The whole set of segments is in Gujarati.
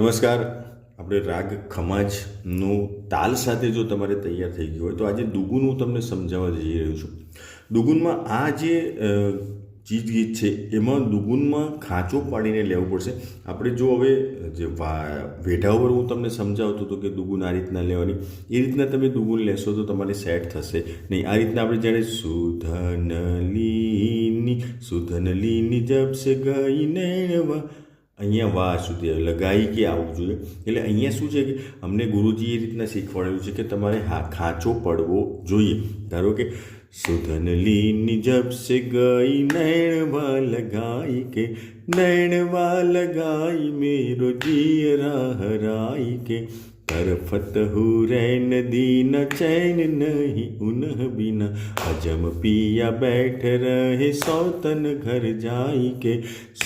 નમસ્કાર. આપણે રાગ ખમાજનું તાલ સાથે જો તમારે તૈયાર થઈ ગયું હોય તો આજે દુગુન હું તમને સમજાવવા જઈ રહ્યો છું. દુગુનમાં આ જે ચીજ ગીત છે એમાં દુગુનમાં ખાંચો પાડીને લેવું પડશે. આપણે જો હવે, જે વેઢા ઉપર હું તમને સમજાવતો હતો કે દુગુન આ રીતના લેવાની. એ રીતના તમે દુગુન લેશો તો તમારે સેટ થશે નહીં. આ રીતના આપણે જ્યારે સુધન લીની સુધન લીની જબ ગઈ નૈણવા અહીંયા વાસુદેવ લગાઈ કે આવવું જોઈએ એટલે અહીંયા શું છે કે અમને ગુરુજીએ રીતના શીખવાડેલું છે કે તમારે હા ખાંચો પડવો જોઈએ ધારો કે સુધન લીની જબ સે ગઈ નૈણવા લગાઈ કે નૈણવા લગાઈ મેરો જીરા હરાઈ કે तरफत हु रैन दीन चैन नहीं उन्ह बिना अजम पिया बैठ रहे सौतन घर जाई के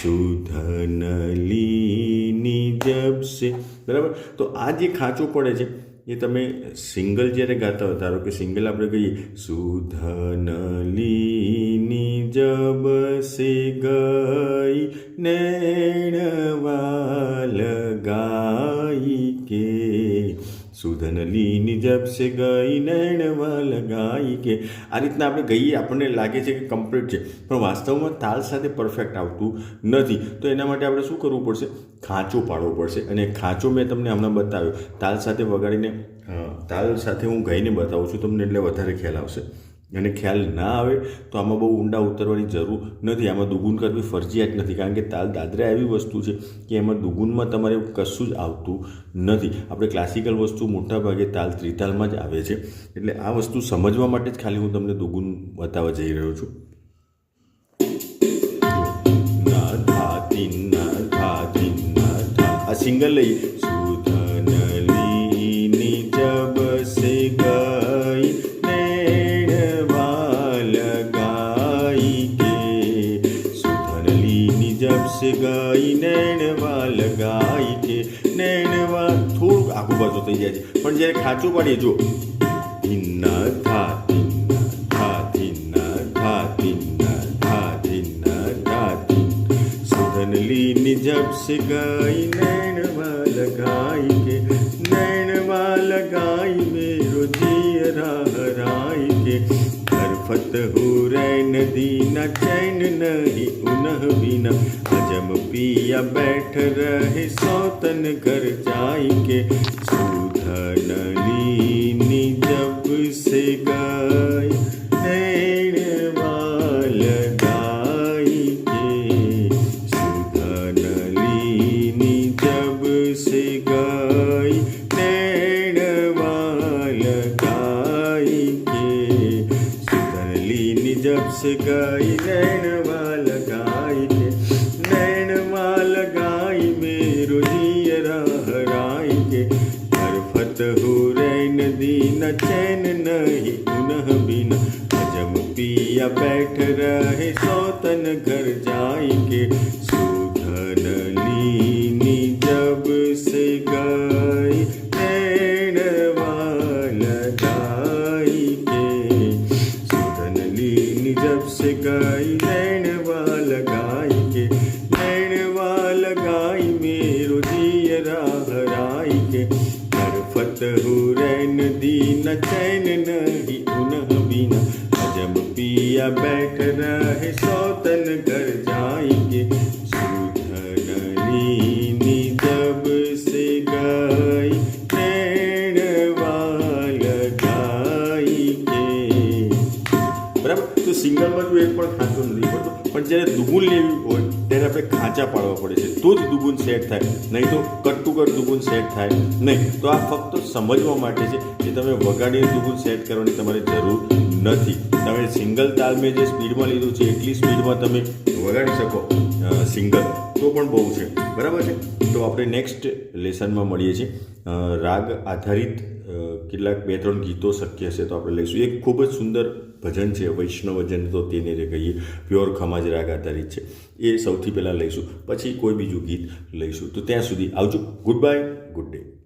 શુધનલીની જપશે બરાબર? તો આ જે ખાંચું પડે છે, એ તમે સિંગલ જ્યારે ગાતા હોય, ધારો કે સિંગલ આપણે કહીએ, સુધનલીની જબસે ગઈ, નેણવા લગા સુધન લીની સે ગઈ નૈણવા લગાઈ કે. આ રીતના આપણે ગઈએ, આપણને લાગે છે કે કમ્પ્લીટ છે. પણ વાસ્તવમાં તાલ સાથે પરફેક્ટ આવતું નથી. તો એના માટે આપણે શું કરવું પડશે? ખાંચો પાડવો પડશે. અને ખાંચો મેં તમને હમણાં બતાવ્યો. તાલ સાથે વગાડીને તાલ સાથે હું ગાઈને બતાવું છું, તમને એટલે વધારે ખ્યાલ આવશે. અને ખ્યાલ ના આવે તો આમાં બહુ ઊંડા ઉતરવાની જરૂર નથી. આમાં દુગુન કરવી ફરજિયાત નથી. કારણ કે તાલ દાદરા એવી વસ્તુ છે કે એમાં દુગુનમાં તમારે કશું જ આવતું નથી. આપણે ક્લાસિકલ વસ્તુ મોટાભાગે તાલ ત્રિતાલમાં જ આવે છે. એટલે આ વસ્તુ સમજવા માટે જ ખાલી હું તમને દુગુન બતાવવા જઈ રહ્યો છું. આ સિંગલ લઈ લગાઈ કે નૈણવા થોડુંક આગુ બાજુ થઈ જાય છે. પણ જ્યારે ખાચું પાડીએ જો ધીના થા ધીના ધા ધીના ધા ધીના લગાઈ बिना चैन नहीं पुनः बिना अजब पिया बैठ रहे सौतन घर जाई के सुधन लीनी जब से गाय જપસ ગાય નૈણમાં લગાય ને નૈણમાં લગાય મેરો જીયરા હરાય કે તરફત હો રૈન દીન ચૈન નહીં પુનઃ બિન અજમ પિયા બેઠ રહે સોતન ઘર જાય કે સુધન લીની જબ સે ગાય से गई नैणवा लगाई के नैणवा लगाई मेरो जियरा हराई के हरफत हो रैन दीन चैन नहीं उन्ह बिना अजम पिया बैठ रहे सौतन घर जाएंगे જ્યારે દુબૂન લેવી હોય, ત્યારે આપણે ખાંચા પાડવા પડે છે. તો જ દુબૂન સેટ થાય. નહીં તો કટ ટુ કટ દુબૂન સેટ થાય નહીં. તો આ ફક્ત સમજવા માટે છે કે તમે વગાડીને દુબૂન સેટ કરવાની તમારે જરૂર નથી. તમે સિંગલ તાલ મેં જે સ્પીડમાં લીધું છે, એટલી સ્પીડમાં તમે વગાડી શકો સિંગલ. તો પણ બહુ છે. બરાબર છે? તો આપણે નેક્સ્ટ લેસનમાં મળીએ છીએ. રાગ આધારિત કેટલાક બે ત્રણ ગીતો શક્ય છે તો આપણે લઈશું. એક ખૂબ જ સુંદર ભજન છે, વૈષ્ણવજન તો તેને જે કહીએ, પ્યોર ખમાજ રાગ આધારિત છે. એ સૌથી પહેલાં લઈશું. પછી કોઈ બીજું ગીત લઈશું. તો ત્યાં સુધી આવજો. Good bye good day